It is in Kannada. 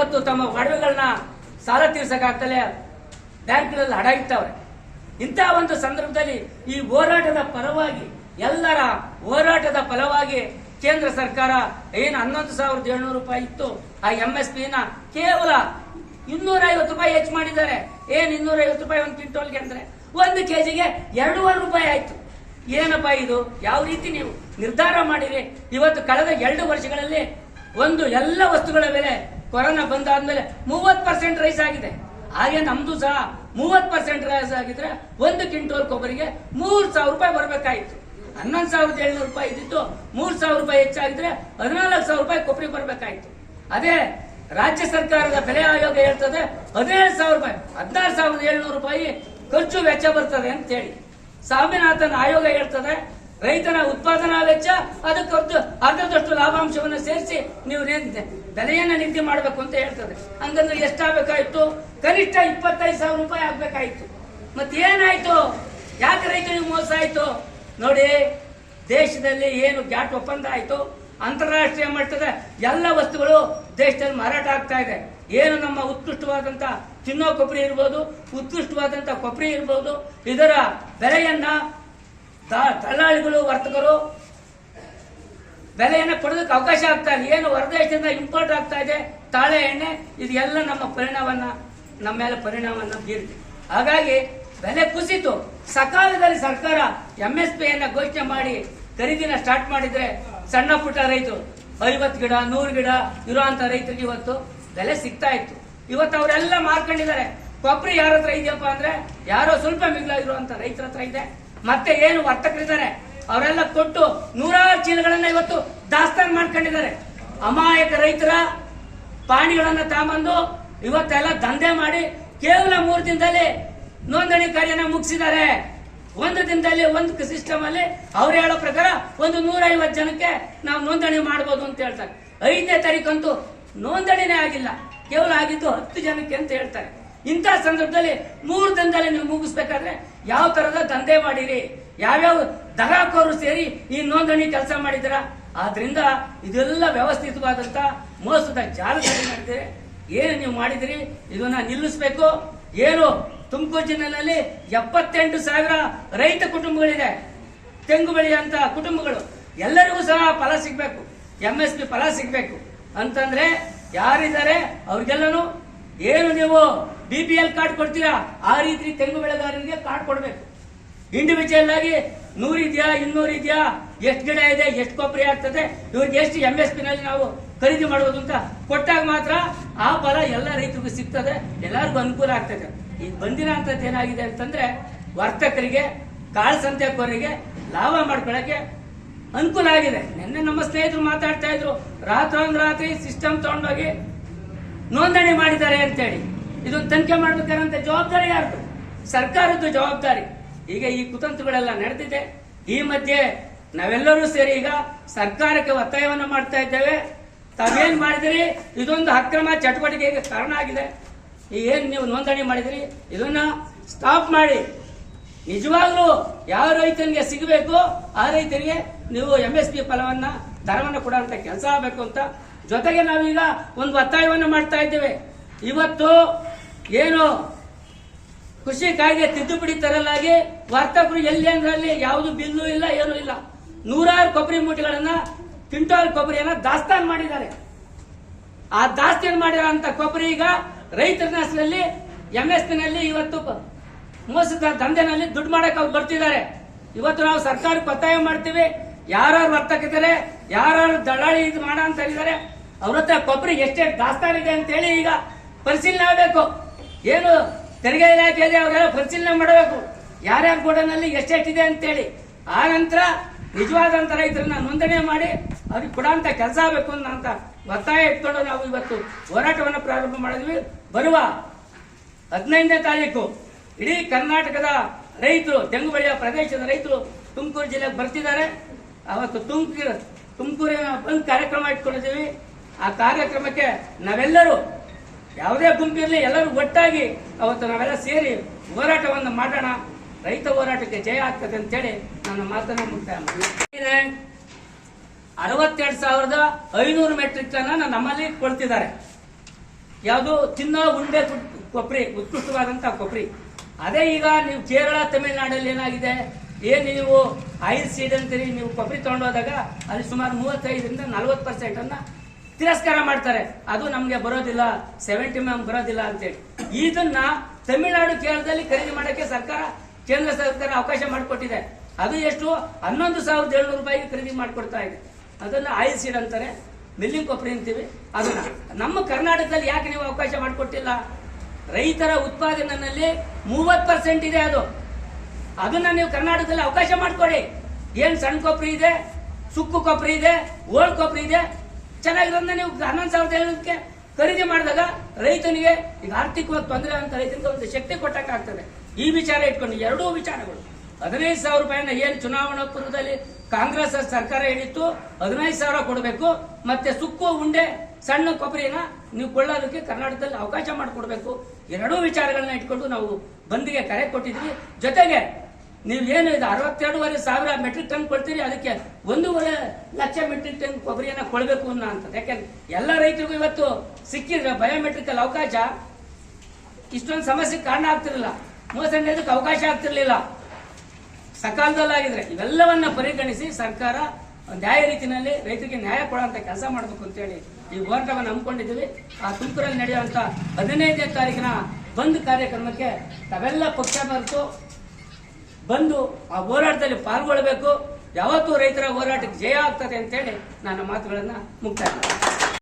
ಇವತ್ತು ತಮ್ಮ ಒಡವೆಗಳನ್ನ ಸಾಲ ತೀರ್ಸಕ್ಕಾಗ್ತಲೇ ಬ್ಯಾಂಕ್ಗಳಲ್ಲಿ ಹಡ ಇಟ್ಟವ್ರೆ. ಇಂತಹ ಒಂದು ಸಂದರ್ಭದಲ್ಲಿ ಈ ಹೋರಾಟದ ಪರವಾಗಿ ಎಲ್ಲರ ಹೋರಾಟದ ಫಲವಾಗಿ ಕೇಂದ್ರ ಸರ್ಕಾರ ಏನು ಹನ್ನೊಂದು ಸಾವಿರದ ಏಳ್ನೂರು ರೂಪಾಯಿ ಇತ್ತು, ಆ ಎಂ ಎಸ್ ಪಿನ ಕೇವಲ ಇನ್ನೂರ ಐವತ್ತು ರೂಪಾಯಿ ಹೆಚ್ಚು ಮಾಡಿದ್ದಾರೆ. ಏನ್ ಇನ್ನೂರ ಐವತ್ತು ರೂಪಾಯಿ ಒಂದು ಕ್ವಿಂಟೋಲ್ಗೆ ಅಂದ್ರೆ ಒಂದು ಕೆಜಿಗೆ ಎರಡೂವರೆ ರೂಪಾಯಿ ಆಯ್ತು. ಏನಪ್ಪ ಇದು? ಯಾವ ರೀತಿ ನೀವು ನಿರ್ಧಾರ ಮಾಡಿರಿ? ಇವತ್ತು ಕಳೆದ ಎರಡು ವರ್ಷಗಳಲ್ಲಿ ಒಂದು ಎಲ್ಲ ವಸ್ತುಗಳ ಬೆಲೆ ಕೊರೋನಾ ಬಂದಾದ್ಮೇಲೆ ಮೂವತ್ ಪರ್ಸೆಂಟ್ ರೈಸ್ ಆಗಿದೆ. ಹಾಗೆ ನಮ್ದು ಸಹ ಮೂವತ್ ಪರ್ಸೆಂಟ್ ರೈಸ್ ಆಗಿದ್ರೆ ಒಂದು ಕ್ವಿಂಟೋಲ್ ಕೊಬ್ಬರಿಗೆ ಮೂರ್ ಸಾವಿರ ರೂಪಾಯಿ ಬರ್ಬೇಕಾಯ್ತು. ಹನ್ನೊಂದು ಸಾವಿರದ ಏಳ್ನೂರು ರೂಪಾಯಿ ಇದ್ದಿತ್ತು, ಮೂರ್ ಸಾವಿರ ರೂಪಾಯಿ ಹೆಚ್ಚಾಗಿದ್ರೆ ಹದಿನಾಲ್ಕು ಸಾವಿರ ರೂಪಾಯಿ ಕೊಬ್ಬರಿ ಬರ್ಬೇಕಾಯ್ತು. ಅದೇ ರಾಜ್ಯ ಸರ್ಕಾರದ ಬೆಲೆ ಆಯೋಗ ಹೇಳ್ತದೆ, ಹದಿನೇಳು ಸಾವಿರ ರೂಪಾಯಿ, ಹದಿನಾರು ಸಾವಿರದ ಏಳ್ನೂರು ರೂಪಾಯಿ ಖರ್ಚು ವೆಚ್ಚ ಬರ್ತದೆ ಅಂತ ಹೇಳಿ ಸ್ವಾಮಿನಾಥನ್ ಆಯೋಗ ಹೇಳ್ತದೆ ರೈತನ ಉತ್ಪಾದನಾ ವೆಚ್ಚ ಅದಕ್ಕೆ ಅರ್ಧ ಅರ್ಧದಷ್ಟು ಲಾಭಾಂಶವನ್ನು ಸೇರಿಸಿ ನೀವು ಬೆಲೆಯನ್ನು ನಿಗದಿ ಮಾಡಬೇಕು ಅಂತ ಹೇಳ್ತದೆ ಹಂಗಂದ್ರೆ ಎಷ್ಟಾಗಬೇಕಾಯ್ತು? ಕನಿಷ್ಠ ಇಪ್ಪತ್ತೈದು ಸಾವಿರ ರೂಪಾಯಿ ಆಗ್ಬೇಕಾಯ್ತು. ಮತ್ತೇನಾಯ್ತು ಯಾಕೆ ರೈತರಿಗೆ ಮೋಸ ಆಯ್ತು? ನೋಡಿ, ದೇಶದಲ್ಲಿ ಏನು ಗ್ಯಾಟ್ ಒಪ್ಪಂದ ಆಯ್ತು. ಅಂತಾರಾಷ್ಟ್ರೀಯ ಮಟ್ಟದ ಎಲ್ಲ ವಸ್ತುಗಳು ದೇಶದಲ್ಲಿ ಮಾರಾಟ ಆಗ್ತಾ ಇದೆ. ಏನು ನಮ್ಮ ಉತ್ಕೃಷ್ಟವಾದಂಥ ತಿನ್ನೋ ಕೊಬ್ಬರಿ ಇರ್ಬೋದು ಉತ್ಕೃಷ್ಟವಾದಂಥ ಕೊಬ್ಬರಿ ಇರ್ಬೋದು, ಇದರ ಬೆಲೆಯನ್ನ ದಲ್ಲಾಳಿಗಳು ವರ್ತಕರು, ಬೆಲೆಯನ್ನು ಕೊಡೋದಕ್ಕೆ ಅವಕಾಶ ಆಗ್ತಾ ಇಲ್ಲ. ಏನು ಹೊರದೇಶದಿಂದ ಇಂಪೋರ್ಟ್ ಆಗ್ತಾ ಇದೆ, ತಾಳೆ ಎಣ್ಣೆ, ಇದೆಲ್ಲ ನಮ್ಮ ಪರಿಣಾಮವನ್ನು, ನಮ್ಮ ಮೇಲೆ ಪರಿಣಾಮವನ್ನು ಬೀರಿದೆ. ಹಾಗಾಗಿ ಬೆಲೆ ಕುಸಿತು ಸಕಾಲದಲ್ಲಿ ಸರ್ಕಾರ ಎಂ ಎಸ್ ಪಿಯನ್ನು ಘೋಷಣೆ ಮಾಡಿ, ಖರೀದಿನ ಸ್ಟಾರ್ಟ್ ಮಾಡಿದರೆ ಸಣ್ಣ ಪುಟ್ಟ ರೈತರು, ಐವತ್ತು ಗಿಡ, ನೂರು ಗಿಡ ಇರುವಂಥ ರೈತರಿಗೆ ಇವತ್ತು ಬೆಲೆ ಸಿಗ್ತಾ ಇತ್ತು. ಇವತ್ತು ಅವರೆಲ್ಲ ಮಾರ್ಕೊಂಡಿದ್ದಾರೆ. ಕೊಬ್ಬರಿ ಯಾರ ಹತ್ರ ಇದೆಯಪ್ಪ ಅಂದರೆ, ಯಾರೋ ಸ್ವಲ್ಪ ಮಿಗಿಲಾಗಿರುವಂಥ ರೈತರ ಹತ್ರ ಇದೆ. ಮತ್ತೆ ಏನು ವರ್ತಕರಿದ್ದಾರೆ? ಅವರೆಲ್ಲ ಕೊಟ್ಟು ನೂರಾರು ಚೀಲಗಳನ್ನ ಇವತ್ತು ದಾಸ್ತಾನು ಮಾಡ್ಕೊಂಡಿದ್ದಾರೆ. ಅಮಾಯಕ ರೈತರ ಪಾಣಿಗಳನ್ನ ತಾಂಬಂದು ಇವತ್ತೆಲ್ಲ ದಂಧೆ ಮಾಡಿ ಕೇವಲ ಮೂರು ದಿನದಲ್ಲಿ ನೋಂದಣಿ ಕಾರ್ಯನ ಮುಗಿಸಿದ್ದಾರೆ. ಒಂದು ದಿನದಲ್ಲಿ, ಒಂದು ಸಿಸ್ಟಮ್ ಅಲ್ಲಿ ಅವ್ರು ಹೇಳೋ ಪ್ರಕಾರ ಒಂದು ನೂರ ಐವತ್ತು ಜನಕ್ಕೆ ನಾವು ನೋಂದಣಿ ಮಾಡಬಹುದು ಅಂತ ಹೇಳ್ತಾರೆ. ಐದನೇ ತಾರೀಕಂತೂ ನೋಂದಣಿನೇ ಆಗಿಲ್ಲ. ಕೇವಲ ಆಗಿದ್ದು ಹತ್ತು ಜನಕ್ಕೆ ಅಂತ ಹೇಳ್ತಾರೆ. ಇಂತಹ ಸಂದರ್ಭದಲ್ಲಿ ಮೂರು ದಿನದಲ್ಲಿ ನೀವು ಮುಗಿಸ್ಬೇಕಾದ್ರೆ ಯಾವ ತರದ ದಂಧೆ ಮಾಡಿರಿ? ಯಾವ್ಯಾವ ದಗಾಕೋರು ಸೇರಿ ಈ ನೋಂದಣಿ ಕೆಲಸ ಮಾಡಿದ್ರ ಆದ್ರಿಂದ ಇದೆಲ್ಲ ವ್ಯವಸ್ಥಿತವಾದಂತ ಮೋಸದ ಜಾಲದಲ್ಲಿ ಮಾಡಿದ್ರೆ ಏನು ನೀವು ಮಾಡಿದಿರಿ? ಇದನ್ನ ನಿಲ್ಲಿಸಬೇಕು. ಏನು? ತುಮಕೂರು ಜಿಲ್ಲೆಯಲ್ಲಿ ಎಪ್ಪತ್ತೆಂಟು ಸಾವಿರ ರೈತ ಕುಟುಂಬಗಳಿದೆ. ತೆಂಗು ಬೆಳೆಯುವಂತ ಕುಟುಂಬಗಳು. ಎಲ್ಲರಿಗೂ ಸಹ ಫಲ ಸಿಗ್ಬೇಕು. ಎಂ ಎಸ್ ಪಿ ಫಲ ಸಿಗ್ಬೇಕು. ಅಂತಂದ್ರೆ ಯಾರಿದ್ದಾರೆ? ಅವ್ರಿಗೆಲ್ಲನೂ. ಏನು ನೀವು ಬಿ ಪಿ ಎಲ್ ಕಾರ್ಡ್ ಕೊಡ್ತೀರಾ? ಆ ರೀತಿ ತೆಂಗು ಬೆಳೆಗಾರರಿಗೆ ಕಾರ್ಡ್ ಕೊಡಬೇಕು. ಇಂಡಿವಿಜುವಲ್ ಆಗಿ ನೂರಿದ್ಯಾ ಇನ್ನೂರು ಇದೆಯಾ, ಎಷ್ಟು ಗಿಡ ಇದೆ, ಎಷ್ಟು ಕೊಬ್ಬರಿ ಆಗ್ತದೆ, ಇವ್ರಿಗೆ ಎಷ್ಟು ಎಂ ಎಸ್ ಪಿ ನಲ್ಲಿ ನಾವು ಖರೀದಿ ಮಾಡಬಹುದು ಅಂತ ಕೊಟ್ಟಾಗ ಮಾತ್ರ ಆ ಫಲ ಎಲ್ಲ ರೈತರಿಗೂ ಸಿಗ್ತದೆ, ಎಲ್ಲರಿಗೂ ಅನುಕೂಲ ಆಗ್ತದೆ. ಈಗ ಬಂದಿನ ಅಂತದ್ದು ಏನಾಗಿದೆ ಅಂತಂದ್ರೆ ವರ್ತಕರಿಗೆ, ಕಾಳು ಸಂತೆಕೋರಿಗೆ ಲಾಭ ಮಾಡ್ಕೊಳ್ಳಕ್ಕೆ ಅನುಕೂಲ ಆಗಿದೆ. ನಿನ್ನೆ ನಮ್ಮ ಸ್ನೇಹಿತರು ಮಾತಾಡ್ತಾ ಇದ್ರು ರಾತ್ರಿ ಸಿಸ್ಟಮ್ ತಗೊಂಡೋಗಿ ನೋಂದಣಿ ಮಾಡಿದ್ದಾರೆ ಅಂತೇಳಿ. ಇದೊಂದು ತನಿಖೆ ಮಾಡಬೇಕಾದಂತ ಜವಾಬ್ದಾರಿ ಯಾರ್ದು? ಸರ್ಕಾರದ್ದು ಜವಾಬ್ದಾರಿ. ಈಗ ಈ ಕುತಂತ್ರಗಳೆಲ್ಲ ನಡೆದಿದೆ. ಈ ಮಧ್ಯೆ ನಾವೆಲ್ಲರೂ ಸೇರಿ ಈಗ ಸರ್ಕಾರಕ್ಕೆ ಒತ್ತಾಯವನ್ನು ಮಾಡ್ತಾ ಇದ್ದೇವೆ. ತಾವೇನ್ ಮಾಡಿದಿರಿ? ಇದೊಂದು ಅಕ್ರಮ ಚಟುವಟಿಕೆಗೆ ಕಾರಣ ಆಗಿದೆ. ಏನು ಏನ್ ನೀವು ನೋಂದಣಿ ಮಾಡಿದಿರಿ? ಇದನ್ನ ಸ್ಟಾಪ್ ಮಾಡಿ. ನಿಜವಾಗ್ಲೂ ಯಾವ ರೈತನಿಗೆ ಸಿಗಬೇಕು, ಆ ರೈತರಿಗೆ ನೀವು ಎಂ ಎಸ್ ಪಿ ಫಲವನ್ನ, ದರವನ್ನು ಕೊಡುವಂತ ಕೆಲಸ ಆಗಬೇಕು ಅಂತ ಜೊತೆಗೆ ನಾವೀಗ ಒಂದು ಒತ್ತಾಯವನ್ನು ಮಾಡ್ತಾ ಇದ್ದೇವೆ. ಇವತ್ತು ಏನು ಕೃಷಿ ಕಾಯ್ದೆ ತಿದ್ದುಪಡಿ ತರಲಾಗಿ ವರ್ತಕರು ಎಲ್ಲಿ ಅಂದ್ರಲ್ಲಿ ಯಾವುದು ಬಿಲ್ಲು ಇಲ್ಲ, ಏನೂ ಇಲ್ಲ. ನೂರಾರು ಕೊಬ್ಬರಿ ಮೂಟೆಗಳನ್ನ, ಕ್ವಿಂಟಾಲ್ ಕೊಬ್ಬರಿಯನ್ನ ದಾಸ್ತಾನು ಮಾಡಿದ್ದಾರೆ. ಆ ದಾಸ್ತಾನು ಮಾಡಿರೋಂಥ ಕೊಬ್ಬರಿ ಈಗ ರೈತರ ಹೆಸರಲ್ಲಿ ಎಂ ಎಸ್ನಲ್ಲಿ ಇವತ್ತು ಮೋಸದ ದಂಧೆನಲ್ಲಿ ದುಡ್ಡು ಮಾಡಕ್ ಅವ್ರು ಬರ್ತಿದ್ದಾರೆ. ಇವತ್ತು ನಾವು ಸರ್ಕಾರಕ್ಕೆ ಒತ್ತಾಯ ಮಾಡ್ತೀವಿ. ಯಾರು ವರ್ತಕಿದ್ದಾರೆ ಯಾರು ದಳ್ಳಾಳಿ ಇದು ಮಾಡ ಅಂತ ಇದ್ದಾರೆ ಅವ್ರ ಹತ್ರ ಕೊಬ್ಬರಿ ಎಷ್ಟೇ ದಾಸ್ತಾನಿದೆ ಅಂತ ಹೇಳಿ ಈಗ ಪರಿಶೀಲನೆ ಆಗಬೇಕು. ಏನು ತೆರಿಗೆ ಇಲಾಖೆಯಲ್ಲಿ ಅವರೆಲ್ಲ ಪರಿಶೀಲನೆ ಮಾಡಬೇಕು? ಯಾರ್ಯಾರ ಗೋಡನಲ್ಲಿ ಎಷ್ಟೆಷ್ಟಿದೆ ಅಂತೇಳಿ. ಆ ನಂತರ ನಿಜವಾದಂತ ರೈತರನ್ನ ನೋಂದಣಿ ಮಾಡಿ ಅವ್ರಿಗೆ ಕೊಡೋಂತ ಕೆಲಸ ಆಗಬೇಕು ಅಂತ ಒತ್ತಾಯ ಇಟ್ಕೊಂಡು ನಾವು ಇವತ್ತು ಹೋರಾಟವನ್ನು ಪ್ರಾರಂಭ ಮಾಡಿದ್ವಿ. ಬರುವ ಹದಿನೈದನೇ ತಾರೀಕು ಇಡೀ ಕರ್ನಾಟಕದ ರೈತರು ತೆಂಗು ಬೆಳೆಯ ಪ್ರದೇಶದ ರೈತರು ತುಮಕೂರು ಜಿಲ್ಲೆಗೆ ಬರ್ತಿದ್ದಾರೆ. ಅವತ್ತು ತುಮಕೂರು, ತುಮಕೂರಿನ ಬಂದ್ ಕಾರ್ಯಕ್ರಮ ಇಟ್ಕೊಂಡಿದ್ದೀವಿ. ಆ ಕಾರ್ಯಕ್ರಮಕ್ಕೆ ನಾವೆಲ್ಲರೂ ಯಾವುದೇ ಗುಂಪಿರಲಿ ಎಲ್ಲರೂ ಒಟ್ಟಾಗಿ ಅವತ್ತು ನಾವೆಲ್ಲ ಸೇರಿ ಹೋರಾಟವನ್ನು ಮಾಡೋಣ. ರೈತ ಹೋರಾಟಕ್ಕೆ ಜಯ ಆಗ್ತದೆ ಅಂತೇಳಿ ನನ್ನ ಮಾತನ್ನು ಮುಕ್ತಾಯ ಮಾಡ್ತೀನಿ. ಅರವತ್ತೆರಡು ಸಾವಿರದ ಐನೂರು ಮೆಟ್ರಿಕ್ ಟನ್ ನಮ್ಮಲ್ಲಿ ಕೊಡ್ತಿದ್ದಾರೆ. ಯಾವುದು ತಿನ್ನೋ, ಉಂಡೆ ಕೊಬ್ಬರಿ ಉತ್ಕೃಷ್ಟವಾದಂಥ ಕೊಬ್ಬರಿ ಅದೇ ಈಗ ನೀವು ಕೇರಳ, ತಮಿಳುನಾಡಲ್ಲಿ ಏನಾಗಿದೆ? ಏನು ನೀವು ಐದು ಸೀಡ್ ಅಂತೀರಿ, ನೀವು ಕೊಬ್ಬರಿ ತಗೊಂಡೋದಾಗ ಅಲ್ಲಿ ಸುಮಾರು ಮೂವತ್ತೈದರಿಂದ ನಲವತ್ತು ಪರ್ಸೆಂಟನ್ನು ತಿರಸ್ಕಾರ ಮಾಡ್ತಾರೆ. ಅದು ನಮಗೆ ಬರೋದಿಲ್ಲ ಸೆವೆಂಟಿ ಮ್ಯಾಮ್ ಬರೋದಿಲ್ಲ ಅಂತೇಳಿ. ಇದನ್ನ ತಮಿಳುನಾಡು ಕೇರಳದಲ್ಲಿ ಖರೀದಿ ಮಾಡೋಕ್ಕೆ ಸರ್ಕಾರ, ಕೇಂದ್ರ ಸರ್ಕಾರ ಅವಕಾಶ ಮಾಡಿಕೊಟ್ಟಿದೆ. ಅದು ಎಷ್ಟು? ಹನ್ನೊಂದು ಸಾವಿರದ ಏಳ್ನೂರು ರೂಪಾಯಿಗೆ ಖರೀದಿ ಮಾಡಿಕೊಡ್ತಾ ಇದೆ. ಅದನ್ನ ಆಯಿಲ್ ಸೀಡ್ ಅಂತಾರೆ, ಮಿಲ್ಲಿಂಗ್ ಕೊಬ್ಬರಿ ಅಂತೀವಿ. ಅದನ್ನ ನಮ್ಮ ಕರ್ನಾಟಕದಲ್ಲಿ ಯಾಕೆ ನೀವು ಅವಕಾಶ ಮಾಡಿಕೊಟ್ಟಿಲ್ಲ? ರೈತರ ಉತ್ಪಾದನೆಯಲ್ಲಿ ಮೂವತ್ತು ಪರ್ಸೆಂಟ್ ಇದೆ ಅದು. ಅದನ್ನ ನೀವು ಕರ್ನಾಟಕದಲ್ಲಿ ಅವಕಾಶ ಮಾಡಿಕೊಡಿ. ಏನ್ ಸಣ್ಣ ಕೊಪ್ಪರಿ ಇದೆ, ಸುಕ್ಕು ಕೊಬ್ಬರಿ ಇದೆ ಓಲ್ಡ್ ಕೊಪ್ಪರಿ ಇದೆ ಚೆನ್ನಾಗಿರೋದನ್ನ ನೀವು ಹನ್ನೊಂದು ಸಾವಿರದ ಏಳಕ್ಕೆ ಖರೀದಿ ಮಾಡಿದಾಗ ರೈತನಿಗೆ ಈಗ ಆರ್ಥಿಕವಾಗಿ ತೊಂದರೆ ಅಂತ ರೈತನಿಗೆ ಒಂದು ಶಕ್ತಿ ಕೊಟ್ಟಕ್ಕಾಗ್ತದೆ. ಈ ವಿಚಾರ ಇಟ್ಕೊಂಡು ಎರಡೂ ವಿಚಾರಗಳು. ಹದಿನೈದು ಸಾವಿರ ರೂಪಾಯಿನ ಏನು ಚುನಾವಣಾ ಪೂರ್ವದಲ್ಲಿ ಕಾಂಗ್ರೆಸ್ ಸರ್ಕಾರ ಹೇಳಿತ್ತು ಹದಿನೈದು ಸಾವಿರ ಕೊಡಬೇಕು, ಮತ್ತೆ ಸುಕ್ಕು ಉಂಡೆ, ಸಣ್ಣ ಕೊಬ್ಬರಿನ ನೀವು ಕೊಳ್ಳೋದಕ್ಕೆ ಕರ್ನಾಟಕದಲ್ಲಿ ಅವಕಾಶ ಮಾಡಿಕೊಡ್ಬೇಕು. ಎರಡೂ ವಿಚಾರಗಳನ್ನ ಇಟ್ಕೊಂಡು ನಾವು ಬಂದಿಗೆ ಕರೆ ಕೊಟ್ಟಿದ್ವಿ. ಜೊತೆಗೆ ನೀವು ಏನು ಇದು ಅರವತ್ತೆರಡುವರೆ ಸಾವಿರ ಮೆಟ್ರಿಕ್ ಟನ್ ಕೊಡ್ತೀರಿ, ಅದಕ್ಕೆ ಒಂದೂವರೆ ಲಕ್ಷ ಮೆಟ್ರಿಕ್ ಟನ್ ಕೊಬ್ಬರಿಯನ್ನು ಕೊಡಬೇಕು ಅನ್ನೋ ಅಂತ ಯಾಕೆಂದ್ರೆ ಎಲ್ಲ ರೈತರಿಗೂ ಇವತ್ತು ಸಿಕ್ಕಿದ್ರೆ ಬಯೋಮೆಟ್ರಿಕಲ್ ಅವಕಾಶ ಇಷ್ಟೊಂದು ಸಮಸ್ಯೆ ಕಾರಣ ಆಗ್ತಿರಲಿಲ್ಲ ಮೋಸ ನಡೆಯೋದಕ್ಕೆ ಅವಕಾಶ ಆಗ್ತಿರ್ಲಿಲ್ಲ. ಸಕಾಲದಲ್ಲಾಗಿದ್ರೆ ಇವೆಲ್ಲವನ್ನ ಪರಿಗಣಿಸಿ ಸರ್ಕಾರ ನ್ಯಾಯ ರೀತಿಯಲ್ಲಿ ರೈತರಿಗೆ ನ್ಯಾಯ ಕೊಡುವಂತ ಕೆಲಸ ಮಾಡಬೇಕು ಅಂತೇಳಿ ಈ ಹೋರಾಟವನ್ನು ಹಮ್ಮಿಕೊಂಡಿದ್ದೀವಿ. ಆ ತುಮಕೂರಲ್ಲಿ ನಡೆಯುವಂತ ಹದಿನೈದನೇ ತಾರೀಕಿನ ಬಂದ್ ಕಾರ್ಯಕ್ರಮಕ್ಕೆ ತಾವೆಲ್ಲ ಪಕ್ಷ ಮರೆತು ಬಂದು ಆ ಹೋರಾಟದಲ್ಲಿ ಪಾಲ್ಗೊಳ್ಳಬೇಕು ಯಾವತ್ತೂ ರೈತರ ಹೋರಾಟಕ್ಕೆ ಜಯ ಆಗ್ತದೆ ಅಂತೇಳಿ ನನ್ನ ಮಾತುಗಳನ್ನು ಮುಕ್ತಾಯ.